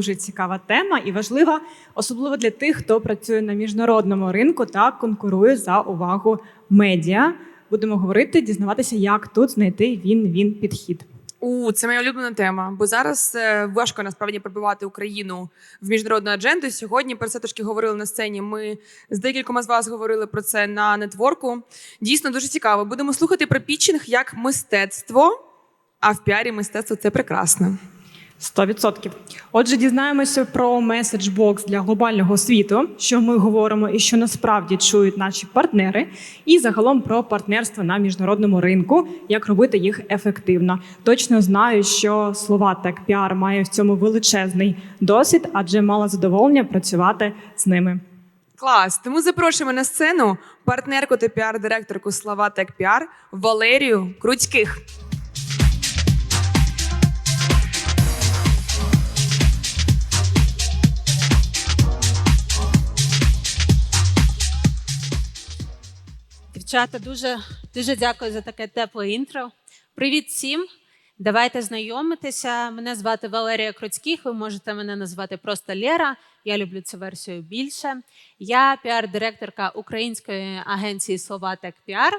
дуже цікава тема і важлива, особливо для тих, хто працює на міжнародному ринку та конкурує за увагу медіа. Будемо говорити, дізнаватися, як тут знайти він-він підхід. У це моя улюблена тема, бо зараз е, важко насправді пробивати Україну в міжнародну адженду. Сьогодні про це трошки говорили на сцені. Ми з декількома з вас говорили про це на нетворку. Дійсно дуже цікаво. Будемо слухати про пітчинг як мистецтво. А в піарі мистецтво це прекрасно. 100%. Отже, дізнаємося про меседжбокс для глобального світу, що ми говоримо і що насправді чують наші партнери, і загалом про партнерство на міжнародному ринку, як робити їх ефективно. Точно знаю, що слова так піар має в цьому величезний досвід, адже мала задоволення працювати з ними. Клас. Тому запрошуємо на сцену партнерку та піар-директорку Слова Тек Піар Валерію Крутьких. Дівчата, дуже дуже дякую за таке тепле інтро. Привіт всім! Давайте знайомитися. Мене звати Валерія Круцьких. Ви можете мене назвати просто Лера. Я люблю цю версію більше. Я піар-директорка української агенції Слова Тек Піар.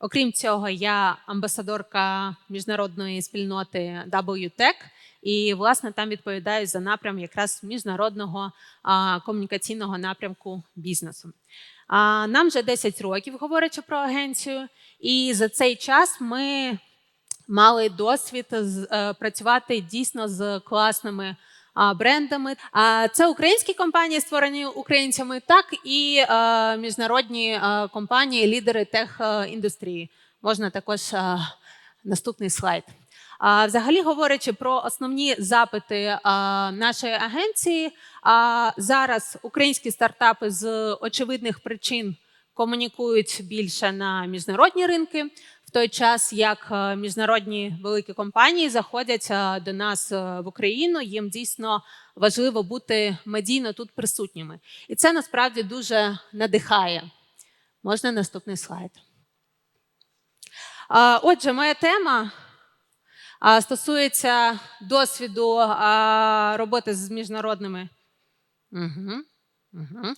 Окрім цього, я амбасадорка міжнародної спільноти WTEC, і власне там відповідаю за напрям якраз міжнародного а, комунікаційного напрямку бізнесу. Нам вже 10 років, говорячи про агенцію, і за цей час ми мали досвід е, працювати дійсно з класними брендами. Це українські компанії, створені українцями, так і е, міжнародні е, компанії, лідери тех-індустрії. Можна також наступний слайд. А, Взагалі говорячи про основні запити нашої агенції, зараз українські стартапи з очевидних причин комунікують більше на міжнародні ринки, в той час як е, міжнародні великі компанії заходять е, до нас е, в Україну. Їм дійсно важливо бути медійно тут присутніми, і це насправді дуже надихає. Можна наступний слайд. Отже, моя тема стосується досвіду роботи з міжнародними. Угу. Угу.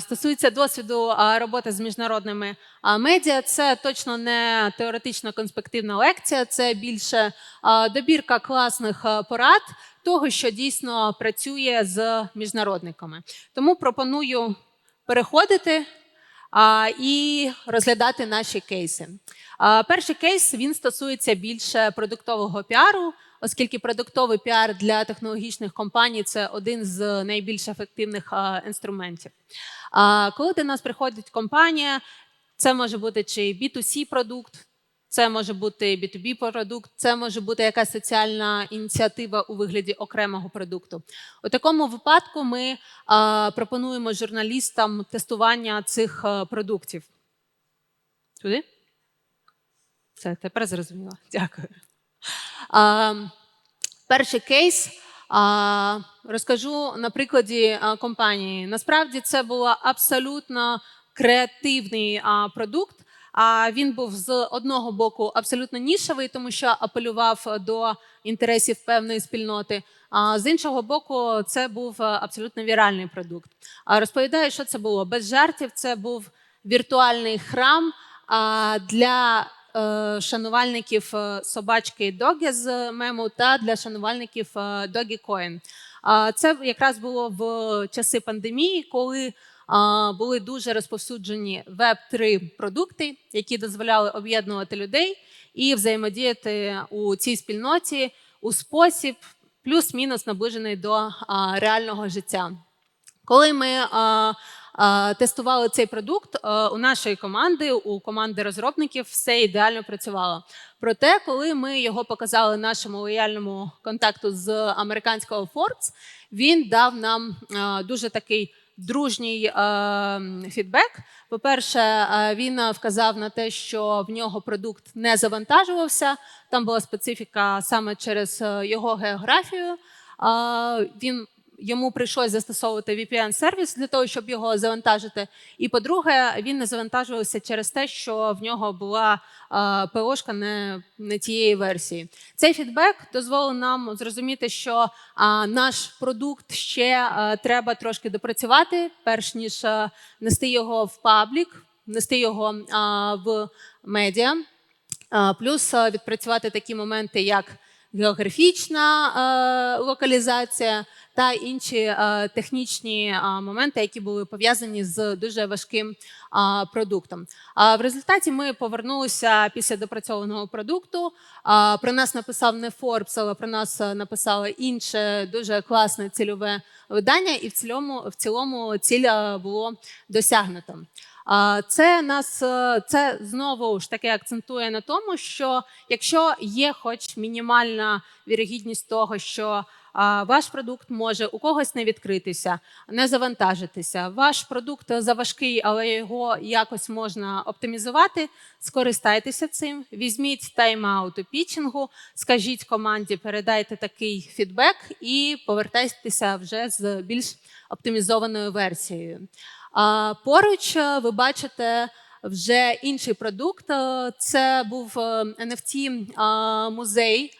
Стосується досвіду роботи з міжнародними медіа, це точно не теоретично конспективна лекція, це більше добірка класних порад того, що дійсно працює з міжнародниками. Тому пропоную переходити і розглядати наші кейси. Перший кейс він стосується більше продуктового піару, оскільки продуктовий піар для технологічних компаній це один з найбільш ефективних інструментів. Коли до нас приходить компанія, це може бути чи B2C продукт. Це може бути B2B продукт, це може бути якась соціальна ініціатива у вигляді окремого продукту. У такому випадку ми а, пропонуємо журналістам тестування цих а, продуктів. Туди? Це тепер зрозуміло. Дякую. А, перший кейс. А, розкажу на прикладі а, компанії. Насправді це був абсолютно креативний продукт. А він був з одного боку абсолютно нішевий, тому що апелював до інтересів певної спільноти. А з іншого боку, це був абсолютно віральний продукт. Розповідаю, що це було без жартів. Це був віртуальний храм для е, шанувальників е, собачки Догі з мему та для шанувальників Догі Коін. Це якраз було в часи пандемії, коли були дуже розповсюджені веб 3 продукти, які дозволяли об'єднувати людей і взаємодіяти у цій спільноті у спосіб плюс-мінус наближений до реального життя. Коли ми тестували цей продукт, у нашої команди, у команди розробників, все ідеально працювало. Проте, коли ми його показали нашому лояльному контакту з американського Forbes, він дав нам дуже такий дружній е, фідбек. По-перше, е, він вказав на те, що в нього продукт не завантажувався. Там була специфіка саме через е, його географію. Е, він йому прийшлось застосовувати VPN-сервіс для того, щоб його завантажити. І по-друге, він не завантажувався через те, що в нього була е, ПОшка не, не тієї версії. Цей фідбек дозволив нам зрозуміти, що наш продукт ще е, треба трошки допрацювати, перш ніж е, нести його в паблік, нести його в медіа. Плюс відпрацювати такі моменти, як географічна локалізація та інші е, технічні е, моменти, які були пов'язані з дуже важким е, продуктом. В результаті ми повернулися після допрацьованого продукту. Про нас написав не Forbes, але про нас написало інше дуже класне цільове видання, і в цілому, в цілому ціль було досягнуто. Це нас е, це знову ж таки акцентує на тому, що якщо є хоч мінімальна вірогідність того, що ваш продукт може у когось не відкритися, не завантажитися. Ваш продукт заважкий, але його якось можна оптимізувати. Скористайтеся цим, візьміть тайм-аут у пітчингу, скажіть команді, передайте такий фідбек і повертайтеся вже з більш оптимізованою версією. Поруч е, ви бачите вже інший продукт. Е, Це був е, NFT музей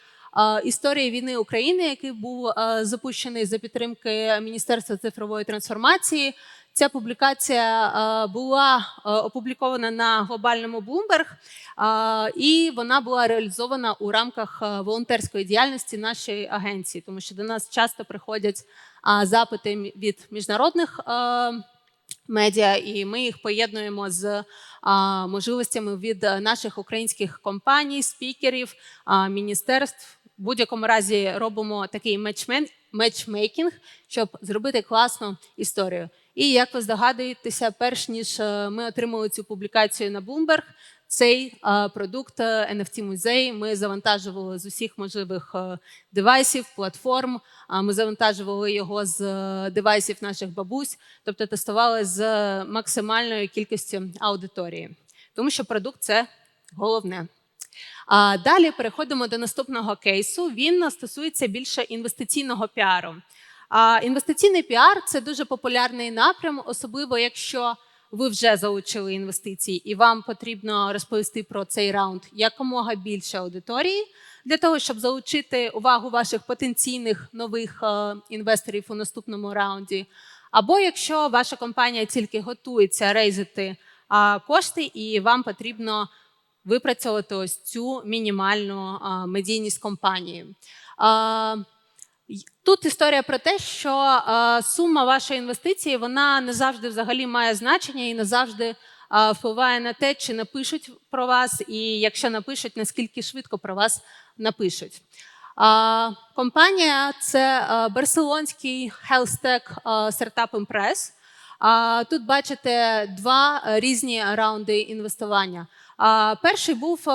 історії війни України, який був запущений за підтримки Міністерства цифрової трансформації. Ця публікація була опублікована на глобальному Bloomberg, і вона була реалізована у рамках волонтерської діяльності нашої агенції, тому що до нас часто приходять запити від міжнародних. Медіа, і ми їх поєднуємо з можливостями від наших українських компаній, спікерів, міністерств. В будь-якому разі робимо такий мечмен мечмейкінг, щоб зробити класну історію. І як ви здогадуєтеся, перш ніж е, ми отримали цю публікацію на Bloomberg, цей е, продукт NFT музей ми завантажували з усіх можливих е, девайсів, платформ. Ми завантажували його з е, девайсів наших бабусь, тобто тестували з максимальною кількістю аудиторії, тому що продукт це головне. А далі переходимо до наступного кейсу. Він стосується більше інвестиційного піару. А інвестиційний піар це дуже популярний напрям, особливо якщо ви вже залучили інвестиції, і вам потрібно розповісти про цей раунд якомога більше аудиторії для того, щоб залучити увагу ваших потенційних нових е, інвесторів у наступному раунді. Або якщо ваша компанія тільки готується рейзити кошти, і вам потрібно випрацьовувати ось цю мінімальну медійність компанії. Тут історія про те, що а, сума вашої інвестиції вона не завжди взагалі має значення і не завжди а, впливає на те, чи напишуть про вас, і якщо напишуть, наскільки швидко про вас напишуть. А, компанія це барселонський health-tech стартап Impress. Тут бачите два е, різні раунди інвестування. Перший був е,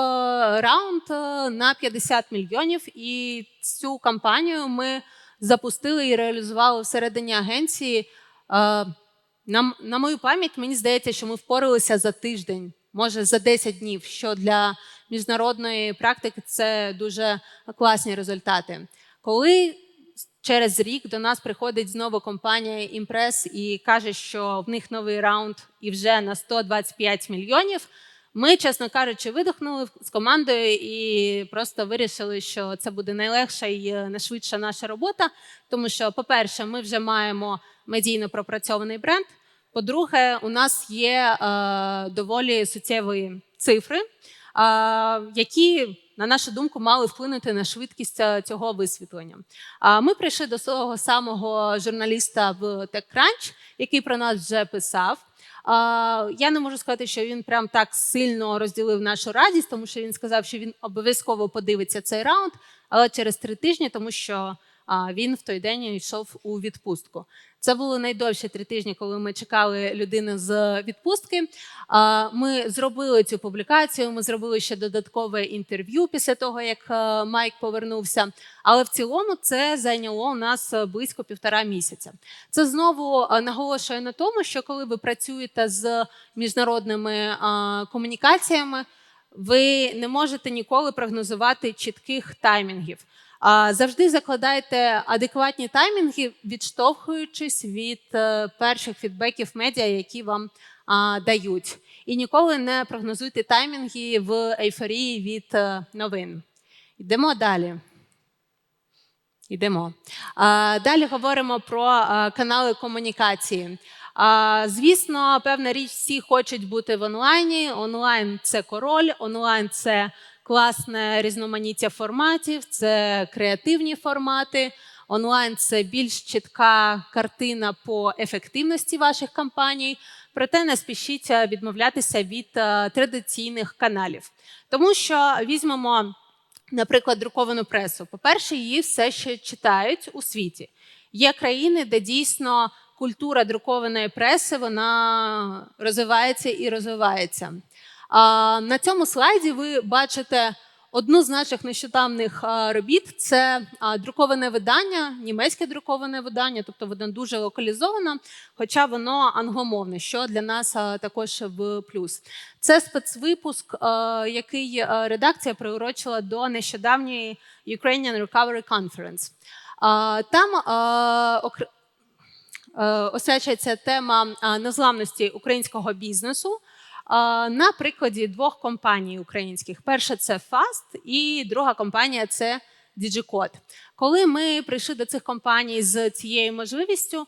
раунд е, на 50 мільйонів, і цю кампанію ми запустили і реалізували всередині агенції. Е, На, на мою пам'ять, мені здається, що ми впоралися за тиждень, може за 10 днів, що для міжнародної практики це дуже класні результати. Коли через рік до нас приходить знову компанія Impress і каже, що в них новий раунд і вже на 125 мільйонів. Ми, чесно кажучи, видихнули з командою і просто вирішили, що це буде найлегша і е, найшвидша наша робота. Тому що, по-перше, ми вже маємо медійно пропрацьований бренд. По-друге, у нас є е, доволі суттєві цифри, е, які, на нашу думку, мали вплинути на швидкість е, цього висвітлення. А ми прийшли до того самого журналіста в TechCrunch, який про нас вже писав. Я не можу сказати, що він прям так сильно розділив нашу радість, тому що він сказав, що він обов'язково подивиться цей раунд, але через три тижні, тому що він в той день йшов у відпустку. Це були найдовші три тижні, коли ми чекали людину з відпустки. Ми зробили цю публікацію. Ми зробили ще додаткове інтерв'ю після того, як е, Майк повернувся. Але в цілому це зайняло у нас близько півтора місяця. Це знову е, наголошує на тому, що коли ви працюєте з міжнародними е, комунікаціями, ви не можете ніколи прогнозувати чітких таймінгів. Завжди закладайте адекватні таймінги, відштовхуючись від е, перших фідбеків медіа, які вам дають. І ніколи не прогнозуйте таймінги в ейфорії від е, новин. Йдемо далі. Йдемо. Далі говоримо про канали комунікації. Звісно, певна річ, всі хочуть бути в онлайні. Онлайн це король, онлайн це класне різноманіття форматів, це креативні формати. Онлайн це більш чітка картина по ефективності ваших кампаній. Проте не спішіть е, відмовлятися від е, традиційних каналів, тому що візьмемо наприклад, друковану пресу. По-перше, її все ще читають у світі. Є країни, де дійсно культура друкованої преси вона розвивається і розвивається. На цьому слайді ви бачите одну з наших нещодавних робіт. Це друковане видання, німецьке друковане видання, тобто воно дуже локалізовано, хоча воно англомовне, що для нас також в плюс. Це спецвипуск, який редакція приурочила до нещодавньої Ukrainian Recovery Conference. Там освячується тема незламності українського бізнесу. На прикладі двох компаній українських: перша це Fast, і друга компанія це DigiCode. Коли ми прийшли до цих компаній з цією можливістю,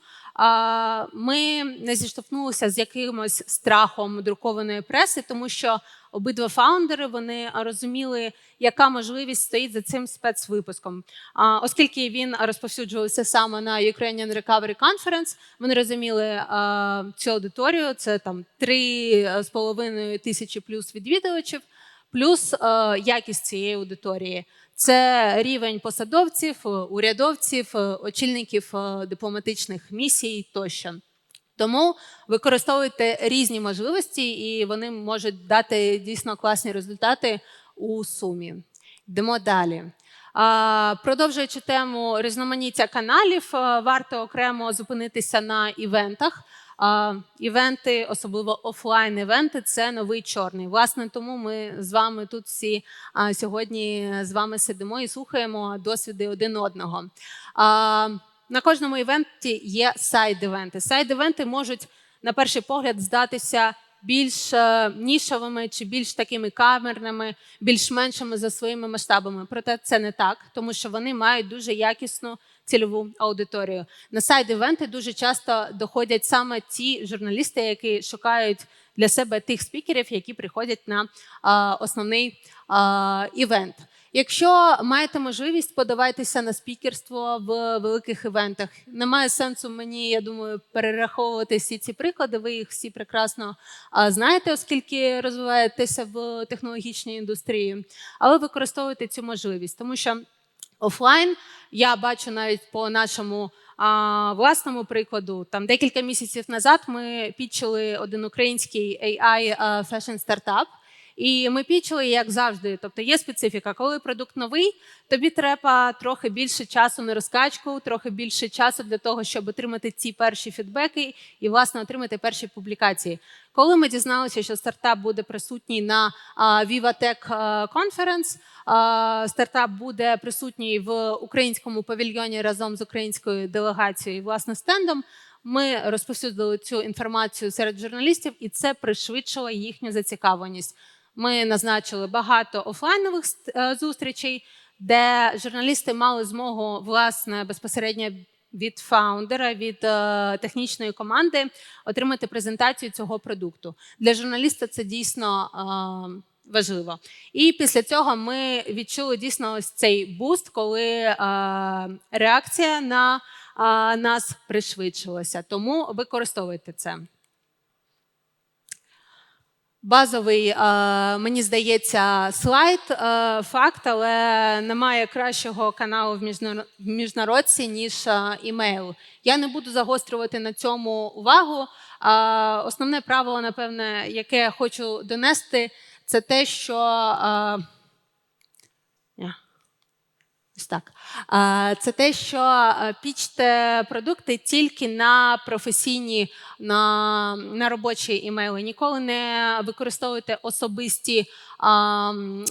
ми не зіштовхнулися з якимось страхом друкованої преси, тому що обидва фаундери вони розуміли, яка можливість стоїть за цим спецвипуском. А, Оскільки він розповсюджувався саме на Ukrainian Recovery Conference, вони розуміли а, цю аудиторію. Це там три з половиною тисячі плюс відвідувачів, плюс а, якість цієї аудиторії. Це рівень посадовців, е, урядовців, е, очільників е, дипломатичних місій тощо. Тому використовуйте різні можливості, і вони можуть дати дійсно класні результати у сумі. Йдемо далі. Продовжуючи тему різноманіття каналів, варто окремо зупинитися на івентах. Івенти, особливо офлайн-івенти, це новий чорний. Власне, тому ми з вами тут всі сьогодні з вами сидимо і слухаємо досвіди один одного. На кожному івенті є сайд-івенти. Сайд-івенти можуть на перший погляд здатися більш е, нішовими чи більш такими камерними, більш меншими за своїми масштабами. Проте це не так, тому що вони мають дуже якісну цільову аудиторію. На сайд-івенти дуже часто доходять саме ті журналісти, які шукають для себе тих спікерів, які приходять на а, основний а, івент. Якщо маєте можливість, подавайтеся на спікерство в великих івентах. Немає сенсу мені, я думаю, перераховувати всі ці приклади. Ви їх всі прекрасно знаєте, оскільки розвиваєтеся в технологічній індустрії, але використовуйте цю можливість, тому що офлайн я бачу навіть по нашому а, власному прикладу. Там декілька місяців назад ми пітчили один український AI а, фешн стартап. І ми пічили, як завжди. Тобто є специфіка. Коли продукт новий, тобі треба трохи більше часу на розкачку, трохи більше часу для того, щоб отримати ці перші фідбеки і, власне, отримати перші публікації. Коли ми дізналися, що стартап буде присутній на VivaTech Conference, стартап буде присутній в українському павільйоні разом з українською делегацією, і, власне, стендом. Ми розповсюдили цю інформацію серед журналістів, і це пришвидшило їхню зацікавленість. Ми назначили багато офлайнових е, зустрічей, де журналісти мали змогу власне безпосередньо від фаундера, від е, технічної команди отримати презентацію цього продукту. Для журналіста це дійсно е, важливо. І після цього ми відчули дійсно ось цей буст, коли реакція на нас пришвидшилася. Тому використовуйте це. Базовий, е, мені здається, слайд, е, факт, але немає кращого каналу в міжнародці, ніж е, імейл. Я не буду загострювати на цьому увагу. Основне правило, напевне, яке я хочу донести, це те, що. Ось так. Це те, що е, пічте продукти тільки на професійні, на, на робочі імейли. Ніколи не використовуйте особисті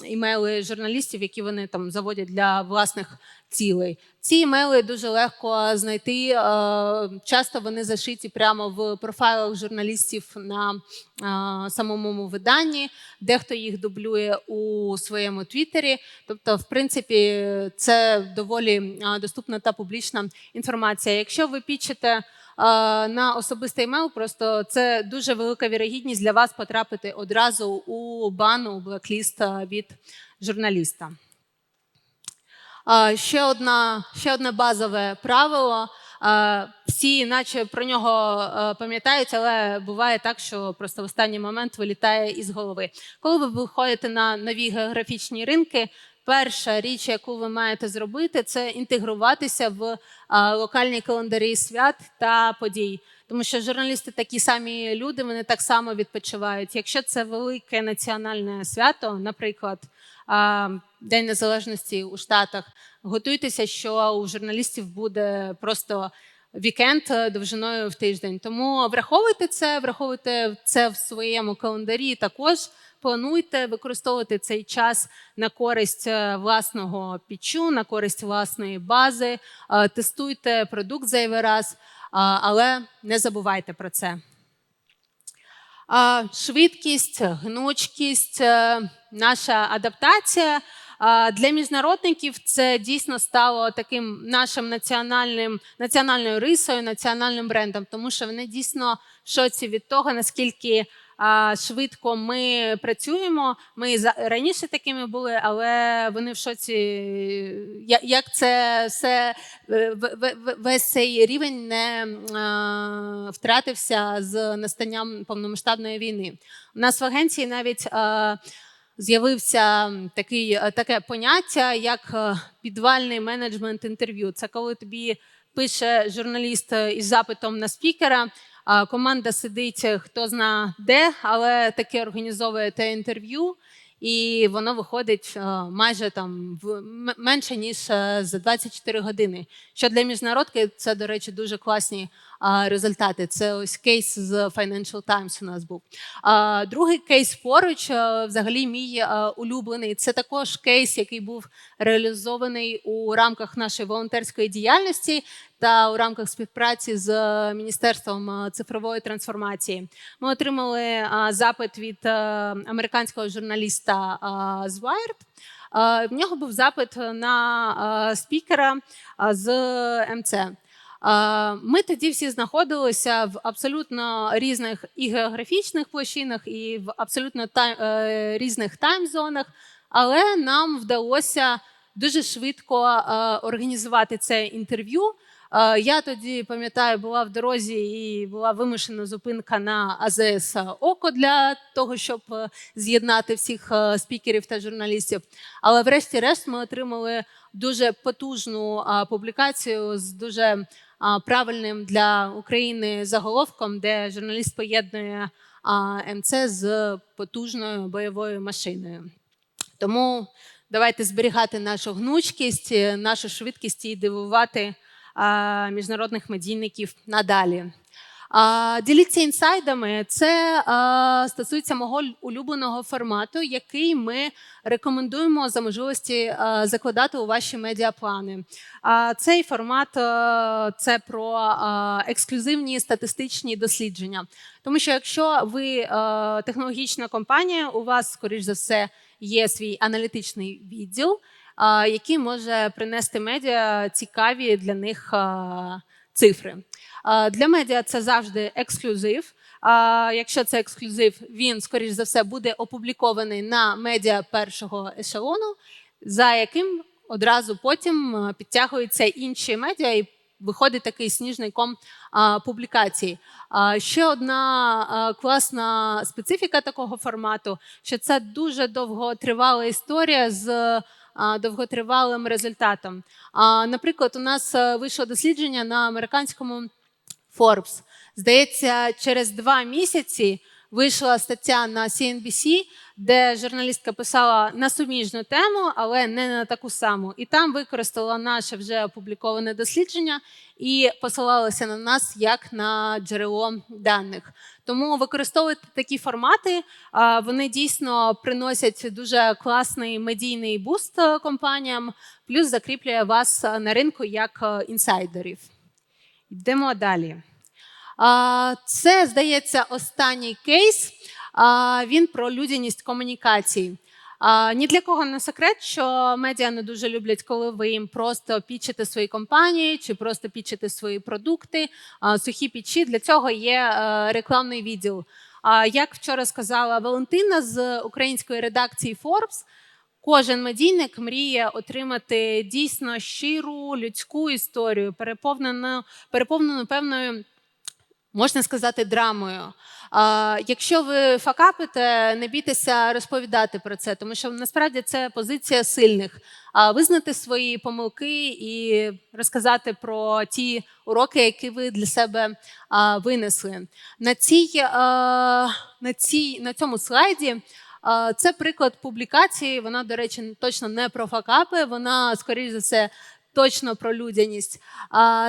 імейли журналістів, які вони там заводять для власних цілей. Ці імейли дуже легко знайти. е, Часто вони зашиті прямо в профайлах журналістів на е, самому виданні, дехто їх дублює у своєму твіттері. Тобто, в принципі, це доволі е, доступна та публічна інформація. Якщо ви пічете на особистий емейл, просто це дуже велика вірогідність для вас потрапити одразу у бану, у від журналіста. Ще, одна, ще одне базове правило. Всі, наче про нього е, пам'ятають, але буває так, що просто в останній момент вилітає із голови. Коли ви виходите на нові географічні ринки, перша річ, яку ви маєте зробити, це інтегруватися в локальні календарі свят та подій. Тому що журналісти такі самі люди, вони так само відпочивають. Якщо це велике національне свято, наприклад, День Незалежності у Штатах, готуйтеся, що у журналістів буде просто вікенд е, довжиною в тиждень. Тому враховуйте це, враховуйте це в своєму календарі. Також плануйте використовувати цей час на користь е, власного пічу, на користь власної бази, е, тестуйте продукт зайвий раз, але не забувайте про це. Швидкість, гнучкість, наша адаптація. Для міжнародників це дійсно стало таким нашим національним національною рисою, національним брендом, тому що вони дійсно в шоці від того, наскільки швидко ми працюємо. Ми раніше такими були, але вони в шоці, як це все весь цей рівень не втратився з настанням повномасштабної війни. У нас в агенції навіть з'явився такий, е, таке поняття, як е, підвальний менеджмент інтерв'ю. Це коли тобі пише журналіст е, із запитом на спікера. Команда сидить хто зна де, але таке організовує те інтерв'ю, і воно виходить майже там в менше ніж за 24 години. Що для міжнародки це, до речі, дуже класні результати. Це ось кейс з Financial Times у нас був. Другий кейс поруч, е, взагалі, мій е, улюблений. Це також кейс, який був реалізований у рамках нашої волонтерської діяльності та у рамках співпраці з Міністерством е, цифрової трансформації. Ми отримали запит від американського журналіста з Wired. В нього був запит на спікера з МЦ. Е, Ми тоді всі знаходилися в абсолютно різних і географічних площинах, і в абсолютно тай- е, різних таймзонах, але нам вдалося дуже швидко е, організувати це інтерв'ю. Я тоді пам'ятаю, була в дорозі і була вимушена зупинка на АЗС Око для того, щоб з'єднати всіх спікерів та журналістів. Але врешті-решт ми отримали дуже потужну публікацію з дуже правильним для України заголовком, де журналіст поєднує МЦ з потужною бойовою машиною. Тому давайте зберігати нашу гнучкість, нашу швидкість і дивувати міжнародних медійників надалі. Діліться інсайдами. Це стосується мого улюбленого формату, який ми рекомендуємо за можливості закладати у ваші медіаплани. Цей формат це про ексклюзивні статистичні дослідження. Тому що якщо ви технологічна компанія, у вас, скоріш за все, є свій аналітичний відділ, який може принести медіа цікаві для них цифри. А, Для медіа це завжди ексклюзив. А якщо це ексклюзив, він, скоріш за все, буде опублікований на медіа першого ешелону, за яким одразу потім підтягуються інші медіа і виходить такий сніжний ком а, публікацій. А, ще одна класна специфіка такого формату, що це дуже довготривала історія з довготривалим результатом. А, наприклад, у нас е, вийшло дослідження на американському Forbes. Здається, через два місяці вийшла стаття на CNBC, де журналістка писала на суміжну тему, але не на таку саму. І там використала наше вже опубліковане дослідження і посилалася на нас як на джерело даних. Тому використовуйте такі формати. Вони дійсно приносять дуже класний медійний буст е, компаніям, плюс закріплює вас е, на ринку як е, інсайдерів. Йдемо далі. Це, здається, останній кейс. Він про людяність комунікацій. Ні для кого не секрет, що медіа не дуже люблять, коли ви їм просто пічите свої компанії чи просто пічите свої продукти, сухі пічі. Для цього є е, рекламний відділ. А, Як вчора сказала Валентина з української редакції Forbes, Кожен медійник мріє отримати дійсно щиру людську історію, переповнену, переповнену певною, можна сказати, драмою. А, якщо ви факапите, не бійтеся розповідати про це, тому що насправді це позиція сильних. А визнати свої помилки і розказати про ті уроки, які ви для себе а, винесли. На, цій, а, на, цій, на цьому слайді. Це приклад публікації. Вона, до речі, точно не про факапи. Вона, скоріш за все, точно про людяність.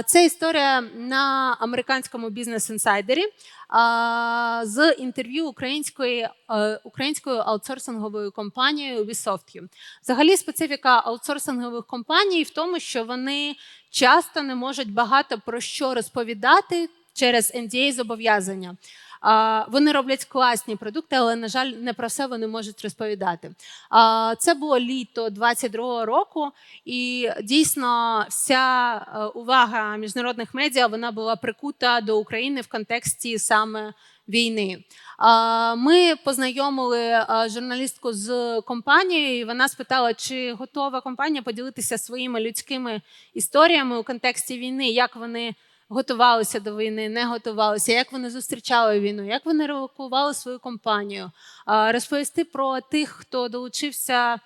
Це історія на американському бізнес-інсайдері з інтерв'ю української, е, українською аутсорсинговою компанією Вісофт'ю. Взагалі, специфіка аутсорсингових компаній в тому, що вони часто не можуть багато про що розповідати через NDA зобов'язання. Вони роблять класні продукти, але на жаль, не про все вони можуть розповідати. Це було літо 22-го року, і дійсно вся е, увага міжнародних медіа вона була прикута до України в контексті саме війни. Ми познайомили е, журналістку з компанією. і Вона спитала, чи готова компанія поділитися своїми людськими історіями у контексті війни, як вони готувалися до війни, не готувалися, як вони зустрічали війну, як вони релокували свою компанію, розповісти про тих, хто долучився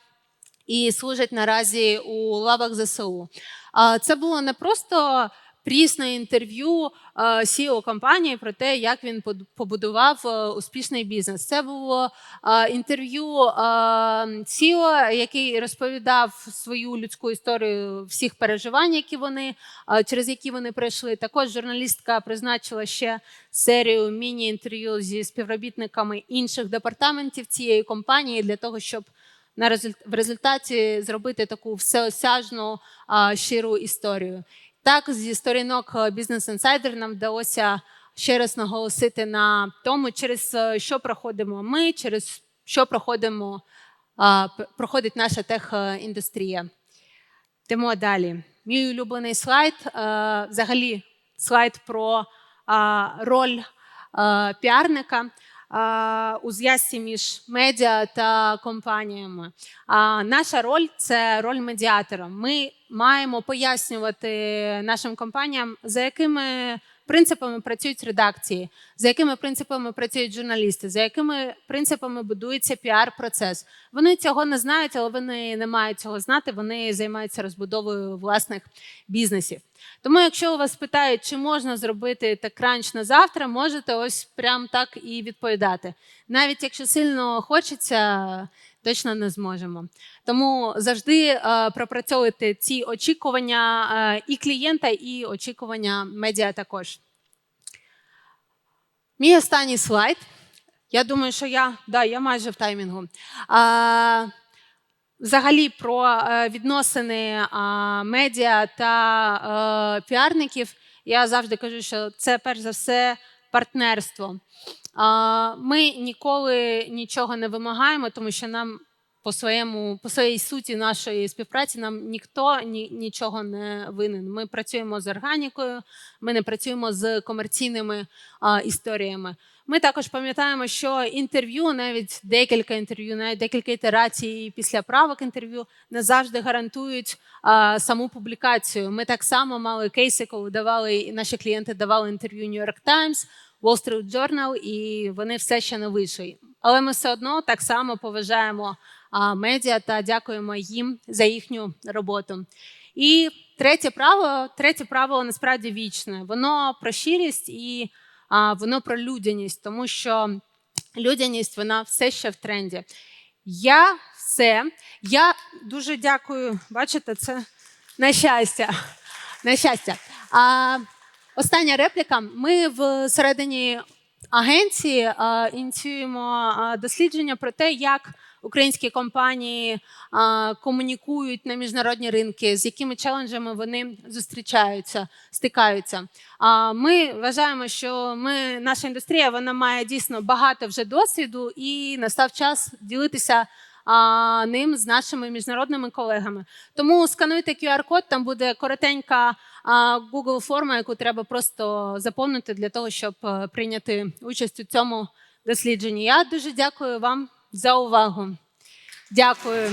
і служить наразі у лавах ЗСУ. Це було не просто прісне інтерв'ю е, CEO компанії про те, як він побудував е, успішний бізнес. Це було е, інтерв'ю CEO, який розповідав свою людську історію всіх переживань, які вони через які вони пройшли. Також журналістка призначила ще серію міні-інтерв'ю зі співробітниками інших департаментів цієї компанії для того, щоб на результ- в результаті зробити таку всеосяжну а, щиру історію. Так, зі сторінок е, Business Insider нам вдалося ще раз наголосити на тому, через е, що проходимо ми, через що проходимо, проходить наша тех-індустрія. Йдемо далі. Мій улюблений слайд, е, взагалі, слайд про роль піарника у зв'язці між медіа та компаніями. А, наша роль це роль медіатора. Ми маємо пояснювати нашим компаніям, за якими принципами працюють редакції, за якими принципами працюють журналісти, за якими принципами будується піар-процес. Вони цього не знають, але вони не мають цього знати. Вони займаються розбудовою власних бізнесів. Тому, якщо у вас питають, чи можна зробити так кранч на завтра, можете ось прям так і відповідати. Навіть якщо сильно хочеться, точно не зможемо. Тому завжди е, пропрацьовуйте ці очікування е, і клієнта, і очікування медіа також. Мій останній слайд. Я думаю, що я, да, я майже в таймінгу. А, взагалі про е, відносини медіа та піарників. Я завжди кажу, що це перш за все партнерство. Ми ніколи нічого не вимагаємо, тому що нам по своєму по своїй суті нашої співпраці нам ніхто ні, нічого не винен. Ми працюємо з органікою, ми не працюємо з комерційними а, історіями. Ми також пам'ятаємо, що інтерв'ю, навіть декілька інтерв'ю, навіть декілька ітерацій після правок інтерв'ю не завжди гарантують а, саму публікацію. Ми так само мали кейси, коли давали наші клієнти давали інтерв'ю New York Times, Wall Street Journal, і вони все ще не вийшли. Але ми все одно так само поважаємо медіа та дякуємо їм за їхню роботу. І третє правило, третє правило насправді вічне. Воно про щирість і воно про людяність, тому що людяність вона все ще в тренді. Я все. Я дуже дякую. Бачите, це на щастя. На щастя. А, остання репліка. Ми всередині агенції а, ініціюємо а, дослідження про те, як українські компанії а, комунікують на міжнародні ринки, з якими челенджами вони зустрічаються, стикаються. А ми вважаємо, що ми, наша індустрія вона має дійсно багато вже досвіду, і настав час ділитися ним з нашими міжнародними колегами. Тому скануйте QR-код, там буде коротенька а, Google форма, яку треба просто заповнити для того, щоб е, прийняти участь у цьому дослідженні. Я дуже дякую вам за увагу. Дякую.